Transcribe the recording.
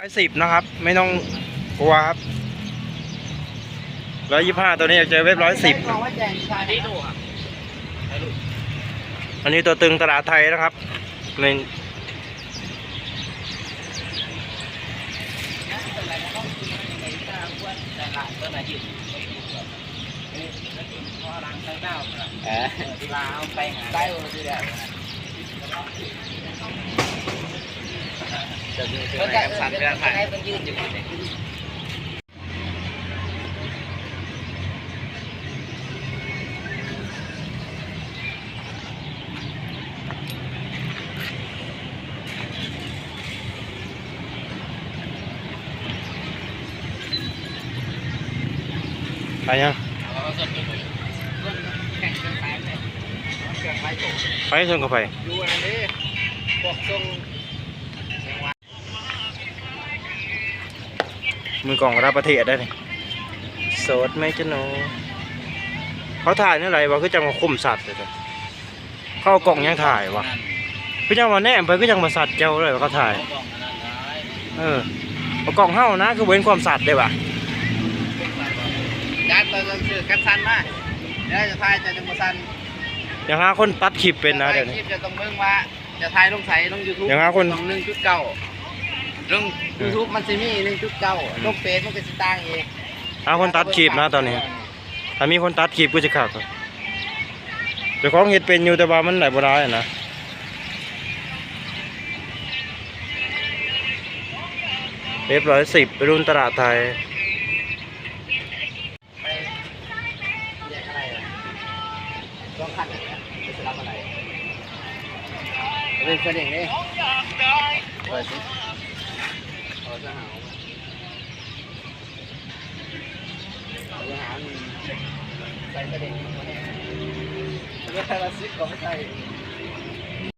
ร้อยสิบนะครับ ไม่ต้องกลัวครับร้อยยี่ห้าตัวนี้อยากเจอเว็บร้อยสิบอันนี้ตัวตึงตลาดไทยนะครับในไปยังแข่งกันไปเลยแข่งไป โตไปชนกับไปดูอันนี้พวกทรง มือกล่องรับประเทศได้นี่โสดไหมเจ้าหนูเขาถ่ายนี่อะไรวะคือจังมาคุมสัตว์เลยเด้อเข้ากล่องยังถ่ายวะคือจังมาแนมไปคือจังมาสัตว์เจ้าเลยวะเขาถ่าย เออเอากล่องเฮ้านะคือเว้นความสัตว์ได้ปะการตอนคือกันซันมาเดี๋ยวจะทายจะจะมาซันอย่างหาคนตัดคลิปเป็นนะเดี๋ยวคนี้ลิปจะต้องเบิ่งว่าจะทายลงใส่ลงยูทูบอย่างหาคนลงหนึ่งจุดเก้า ลงยูทูบมันจะมีหนึ่งจุดเก้าลงเฟซมันก็จะตั้งเองหาคนตัดคลิปนะตอนนี้ถ้ามีคนตัดคลิปกูจะขักเจ้าของเห็ดเป็นอยู่แต่ว่ามันไหนบ่ได้อะนะเรียบร้อยสิบไปรุ่นตลาดไทยไปแยกอะไรอะลองขัดหน่อยนะจะสลับอะไรเป็นกระเด็งนี่เปิดสิเอา จะหาวจะหามีใส่กระเด็นมาแน่ไม่ใช่ลาซิปก็ไม่ใช่